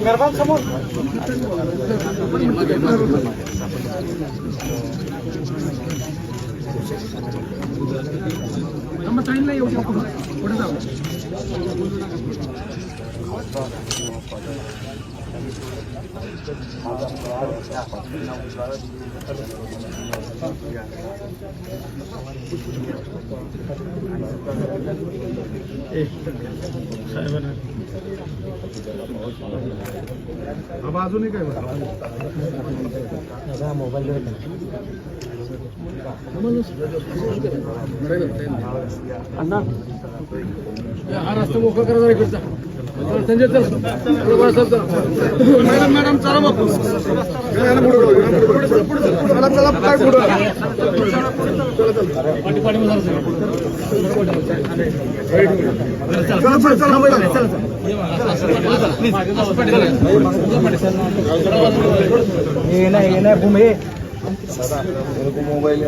गरबान समोर ನಮ್ಮ ಸೈಡ್ಲೇ ಯೋಗ ಹೊಡೆದಾವ अजूनही काय हा रस्ता मोकळा करा जरा इकडचा संजय चल मॅडम मॅडम चला मग पुढे पुढे चला. चला चला. काय पुढे चला. चला चला.